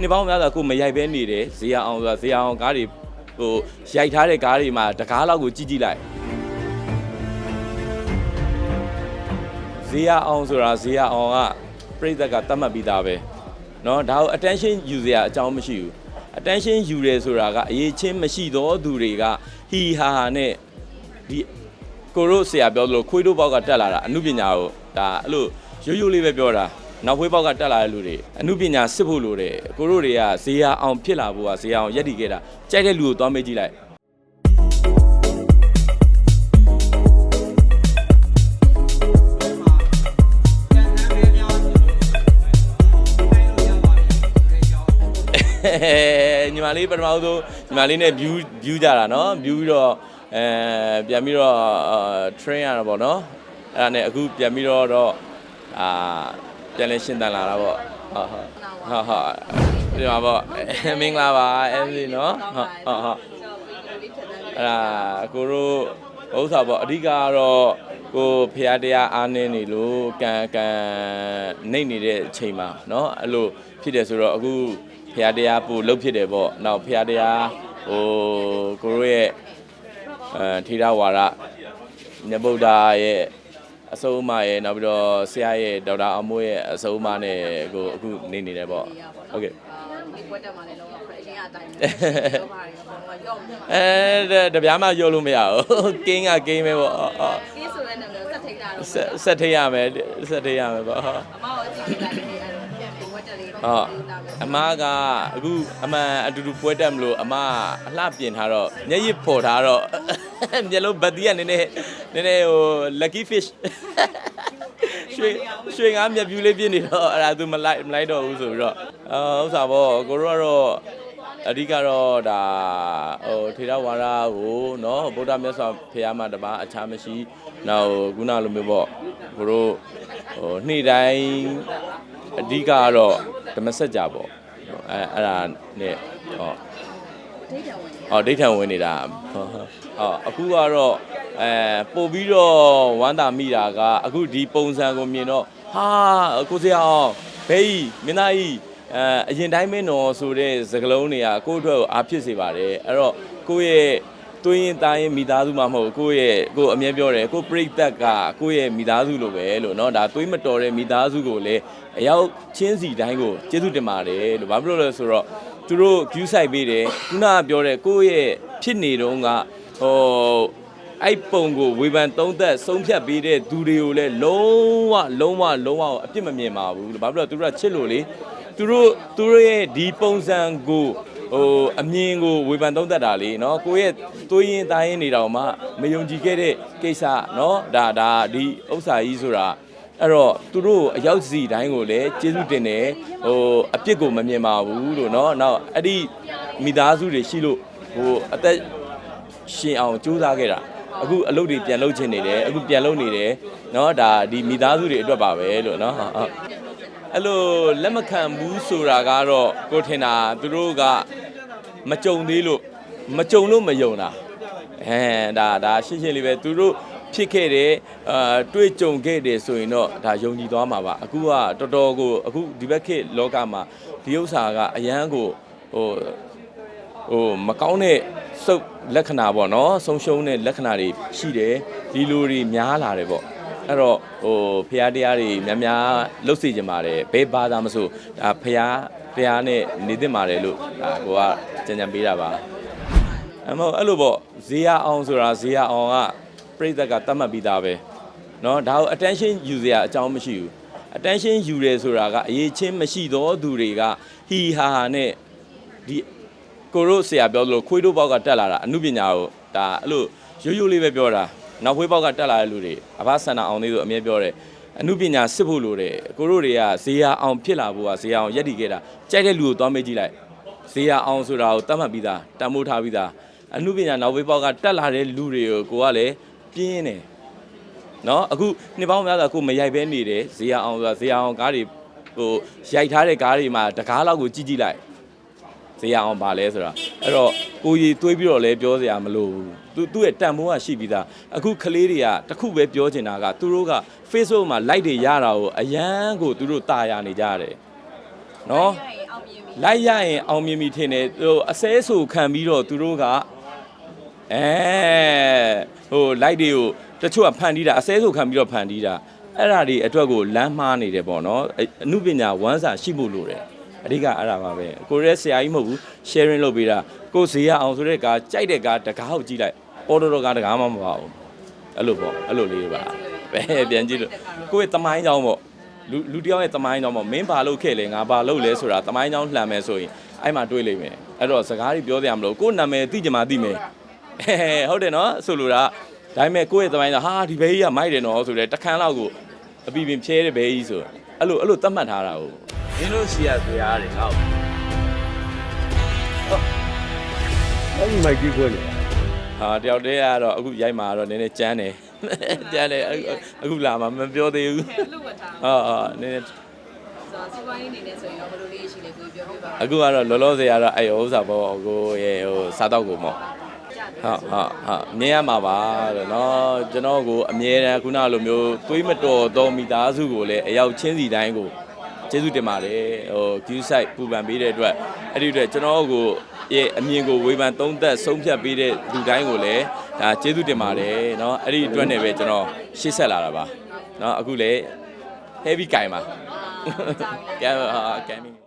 နှစ်ပေါင်းများစွာကိုမရိုက်ပဲနေတယ်ဇေယျအောင်ဆိုတာဇေယျအောင်ကားတွေဟိုရိုက်ထားတဲ့ကားတွေမှာတကားလောက်ကိုကြည့်ကြည့်လိုက်ဇေယျအောင်ဆိုတာဇေယျအောင်ကပြိသက်ကတတ်မှတ်ပြီးသားပဲเนาะဒါကို attention ယူစရာအကြောင်းမရှိဘူး attention ယူတယ်ဆိုတာကအရေးချင်းမရှိသောသူတွေကဟီဟာဟာနဲ့ဒီကိုရိုဆရာပြောသလိုခွေးတို့ဘောက်ကတက်လာတာအမှုပညာကိုဒါအဲ့လိုရိုးရိုးလေးပဲပြောတာ နောက်ခွေးဘောက်ကတက်လာတဲ့လူတွေအမှုပညာစစ်ဖို့လိုတယ်ကိုရိုတွေကဇေယျအောင်ဖြစ်လာဖို့ကဇေယျအောင်ရက်တည်ခဲ့တာကြိုက်တဲ့လူကိုသွားမေးကြည့်လိုက် ညီမလေးပထမဆုံးညီမလေးနဲ့ view view ကြတာเนาะ view ပြီးတော့အဲပြန်ပြီးတော့အာ train ရတာပေါ့เนาะအဲ့ဒါနဲ့အခုပြန်ပြီးတော့တော့အာ ပြန်လဲရှင်းတန်လာတာပေါ့ဟုတ်ဟုတ်ဟုတ်ဟုတ်ဒီမှာပေါ့အဲမင်္ဂလာပါ MC เนาะဟုတ်ဟုတ်ဟုတ်အဲ့ဒါကိုတို့ဥစ္စာပေါ့အဓိကကတော့ကိုဖះတရားအားနေနေလို့ကံကံနေနေတဲ့အချိန်မှာเนาะအဲ့လိုဖြစ်တယ်ဆိုတော့အခုဖះတရားပို့လှုပ်ဖြစ်တယ်ပေါ့နောက်ဖះတရားဟိုကိုတို့ရဲ့အဲထေရဝါဒမြတ်ဗုဒ္ဓရဲ့ အဆုံးအမရဲ့နောက်ပြီးတော့ဆရာရဲ့ဒေါက်တာအမိုးရဲ့အဆုံးအမနဲ့ကိုအခုနေနေတယ်ပေါ့ဟုတ်ကဲ့ဒီဘွက်တက်မှာလည်းလုံးဝ fresh အတိုင်းပဲပြောပါတယ်ဘောကရော့နေမှာအဲတပြားမှရောလို့မရဘူးကင်းကကင်းပဲပေါ့အော်အော်ကေးဆိုတဲ့နာမည်ကိုစက်ထိတ်တာတော့ဆက်ဆက်ထိတ်ရမယ်ဆက်ထိတ်ရမယ်ပေါ့ဟုတ်အမကိုအကြည့်လိုက်တယ်အဲ့တော့ပြန်ပြီးဘွက်တက်လေးဟုတ်အမကအခုအမှန်အတူတူပွဲတက်မလို့အမအလှပြင်ထားတော့မျက်ရည်ပေါ်ထားတော့မျက်လုံးဘတ်တီးကနည်းနည်းနည်းနည်းဟို lucky fish ရွှေရွှေငါးမြက်ပြူးလေးပြင်းနေတော့အဲ့ဒါသူမလိုက်မလိုက်တော့ဘူးဆိုပြီးတော့အော်ဥစ္စာပေါ့ကိုတို့ကတော့အဓိကတော့ဒါဟိုထေရဝါဒကိုเนาะဗုဒ္ဓမြတ်စွာဘုရားမှာတပါအခြားမရှိနောက်ခုနလိုမျိုးပေါ့ကိုတို့ဟိုနေ့တိုင်းအဓိကကတော့ဓမ္မစကြာပေါ့အဲအဲ့ဒါနဲ့ဟော ဒိတ်တယ်ဝင်နေဟောဒိဋ္ဌံဝင်နေတာဟောဟောအခုကတော့အဲပို့ပြီးတော့ဝမ်းသာမိတာကအခုဒီပုံစံကိုမြင်တော့ဟာကိုစရာအောင်ဘေးကြီးမင်းသားကြီးအဲအရင်တိုင်းမင်းတော်ဆိုတဲ့စကလုံးတွေကကိုယ့်အတွက်ကိုအားဖြစ်စေပါတယ်အဲ့တော့ကိုယ့်ရဲ့ တွင်းရင်တိုင်းရင်မိသားစုမှမဟုတ်ဘူးကိုယ့်ရဲ့ကိုယ်အမြဲပြောတယ်ကိုယ်ပြိသက်ကကိုယ့်ရဲ့မိသားစုလိုပဲလို့เนาะဒါသွေးမတော်တဲ့မိသားစုကိုလည်းအရောက်ချင်းစီတိုင်းကိုကျေးဇူးတင်ပါတယ်လို့ဘာဖြစ်လို့လဲဆိုတော့ သူတို့ view site ပေးတယ်ခုနကပြောတဲ့ကိုယ့်ရဲ့ဖြစ်နေတော့ကဟိုအဲ့ပုံကိုဝေဖန်သုံးသက်ဆုံးဖြတ်ပေးတဲ့သူတွေကိုလည်းလုံးဝလုံးဝလုံးဝအပြစ်မမြင်ပါဘူးလို့ဘာဖြစ်လို့လဲသူတို့ကချစ်လို့လေသူတို့သူတို့ရဲ့ဒီပုံစံကို ဟိုအမြင်ကိုဝေဖန်သုံးသက်တာလေเนาะကိုယ့်ရဲ့သွေးရင်သားရင်နေတော့မှမယုံကြည်ခဲ့တဲ့ကိစ္စเนาะဒါဒါဒီဥစ္စာကြီးဆိုတာ အဲ့တော့သူတို့အရောက်စီတိုင်းကိုလည်းကျေးဇူးတင်တယ်ဟိုအပြစ်ကိုမမြင်ပါဘူးလို့เนาะနောက်အဲ့ဒီမိသားစုတွေရှိလို့ဟိုအသက်ရှင်အောင်ကြိုးစားခဲ့တာအခုအလုပ်တွေပြန်လုပ်ချင်နေတယ်အခုပြန်လုပ်နေတယ်เนาะဒါဒီမိသားစုတွေအတွက်ပါပဲလို့เนาะဟုတ်ဟုတ်အဲ့လိုလက်မခံဘူးဆိုတာကတော့ကိုထင်တာသူတို့က မကြုံသေးလို့မကြုံလို့မယုံတာအဲဒါဒါရှင်းရှင်းလေးပဲသူတို့ဖြစ်ခဲ့တယ်အာတွေ့ကြုံခဲ့တယ်ဆိုရင်တော့ဒါယုံကြည်သွားမှာပါအခုကတော်တော်ကိုအခုဒီဘက်ခေတ်လောကမှာဒီဥစ္စာကအရန်ကိုဟိုဟိုမကောင်းတဲ့စုပ်လက္ခဏာပေါ့နော်ဆုံးရှုံးတဲ့လက္ခဏာတွေရှိတယ်ဒီလိုတွေများလာတယ်ပေါ့အဲ့တော့ဟိုဖရာတရားတွေများများလှုပ်စေချင်ပါတယ်ဘယ်ဘာသာမဆိုဒါဖရာတရားနဲ့နေသင့်ပါတယ်လို့ဒါကိုက ကြံကြံပေးတာပါ အမဟုတ်အဲ့လိုပေါ့ဇေယျအောင်ဆိုတာဇေယျအောင်ကပြိသက်ကတတ်မှတ်ပြီးသားပဲเนาะဒါကို attention ယူစရာအကြောင်းမရှိဘူး attention ယူတယ်ဆိုတာကအရေးချင်းမရှိသောသူတွေကဟီဟာဟာနဲ့ဒီကိုရိုဆရာပြောသလိုခွေးတို့ဘောက်ကတက်လာတာအမှုပညာကိုဒါအဲ့လိုရိုးရိုးလေးပဲပြောတာနောက်ခွေးဘောက်ကတက်လာတဲ့လူတွေအဘဆန္ဒအောင်သေးဆိုအမြဲပြောတယ်အမှုပညာစစ်ဖို့လိုတယ်ကိုရိုတွေကဇေယျအောင်ဖြစ်လာဖို့ကဇေယျအောင်ရက်တည်ခဲ့တာကြိုက်တဲ့လူကိုသွားမေးကြည့်လိုက် ဇေယျအောင်ဆိုတာကိုတတ်မှတ်ပြီးသားတန်မိုးထားပြီးသားအမှုပညာနောက်ဘေးပေါက်ကတက်လာတဲ့လူတွေကိုကိုကလည်းပြင်းတယ်နော်အခုနှစ်ပေါင်းများစွာကိုမရိုက်ပဲနေတယ်ဇေယျအောင်ဆိုတာဇေယျအောင်ကားတွေဟိုရိုက်ထားတဲ့ကားတွေမှာတကားလောက်ကိုကြည့်ကြည့်လိုက်ဇေယျအောင်ပါလဲဆိုတာအဲ့တော့ကိုကြီးတွေးပြီးတော့လည်းပြောစရာမလိုဘူးသူသူ့ရဲ့တန်ဖိုးကရှိပြီးသားအခုကလေးတွေကတခုပဲပြောချင်တာကသူတို့က Facebook မှာ like တွေရတာကိုအရန်ကိုသူတို့တာယာနေကြရတယ်နော်အောင်မြင်ပြီ လိုက်ရရင်အောင်မြင်ပြီထင်တယ်ဟိုအစဲဆူခံပြီးတော့သူတို့ကအဲဟိုလိုက်တွေကိုတချို့ကဖန်တီးတာအစဲဆူခံပြီးတော့ဖန်တီးတာအဲ့ဒါတွေအတွက်ကိုလမ်းမှားနေတယ်ပေါ့နော်အအမှုပညာဝမ်းစာရှိဖို့လိုတယ်အဓိကအဲ့ဒါပါပဲကိုရဲဆရာကြီးမဟုတ်ဘူး sharing လုပ်ပေးတာကိုဈေးရအောင်ဆိုတဲ့ကားကြိုက်တဲ့ကားတကားကိုကြည့်လိုက်ပေါ်တော်တော်ကားတကားမှမပါဘူးအဲ့လိုပေါ့အဲ့လိုလေးပါပဲပြန်ကြည့်လို့ကိုယ့်ရဲ့တမိုင်းကြောင်းပေါ့ လူလူတယောက်ရဲ့တမိုင်းကြောင့်ပေါ့မင်းဘာလုပ်ခဲ့လဲငါဘာလုပ်လဲဆိုတာတမိုင်းကြောင်းလှမ်းမယ်ဆိုရင်အဲ့မှာတွေးလိမ့်မယ်အဲ့တော့စကားကြီးပြောပြရမလို့ကိုယ့်နာမည်သိကြမှာသိမယ်ဟဲ့ဟုတ်တယ်နော်ဆိုလိုတာဒါပေမဲ့ကိုယ့်ရဲ့တမိုင်းကြောင့်ဟာဒီဘဲကြီးကမိုက်တယ်နော်ဆိုတဲ့တခန်းလောက်ကိုအပီပင်ဖြဲတဲ့ဘဲကြီးဆိုအဲ့လိုအဲ့လိုသတ်မှတ်ထားတာကိုမင်းတို့စီရဇာတ်တယ်ဟုတ်အဲ့ဒီမိုက်ကြီးခွဲနေဟာတယောက်တည်းကတော့အခုရိုက်မှာတော့နည်းနည်းကြမ်းတယ် ကြမ်းတယ်အခုအခုလာမှာမပြောသေးဘူး လူဝတ်ထား ဟာဟာနည်းနည်း ဆိုတော့စီးပွားရေးအနေနဲ့ဆိုရင်တော့ဘယ်လိုလေးရှိလဲကိုပြောပြပါ အခုကတော့လောလောဆယ်ကတော့အဲ့ဥစ္စာပေါ့ကိုရဲ့ဟိုစားတော့ကိုပေါ့ဟုတ်ဟုတ်ဟုတ်မြင်ရမှာပါလို့เนาะကျွန်တော်ကိုအမြဲတမ်းခုနလိုမျိုးသွေးမတော်သောမိသားစုကိုလည်းအရောက်ချင်းစီတိုင်းကိုကျေးဇူးတင်ပါတယ်ဟို view site ပူပန်ပေးတဲ့အတွက် အဲ့ဒီအတွက်ကျွန်တော်ကိုရဲ့အမြင်ကိုဝေဖန်သုံးသပ်ဆုံးဖြတ်ပေးတဲ့လူတိုင်းကိုလည်းဒါကျေးဇူးတင်ပါတယ်เนาะအဲ့ဒီအတွက်နဲ့ပဲကျွန်တော်ရှေ့ဆက်လာတာပါเนาะအခုလည်း heavy ကင်ပါ ကြာပြီလား ကဲဟာကဲမင်း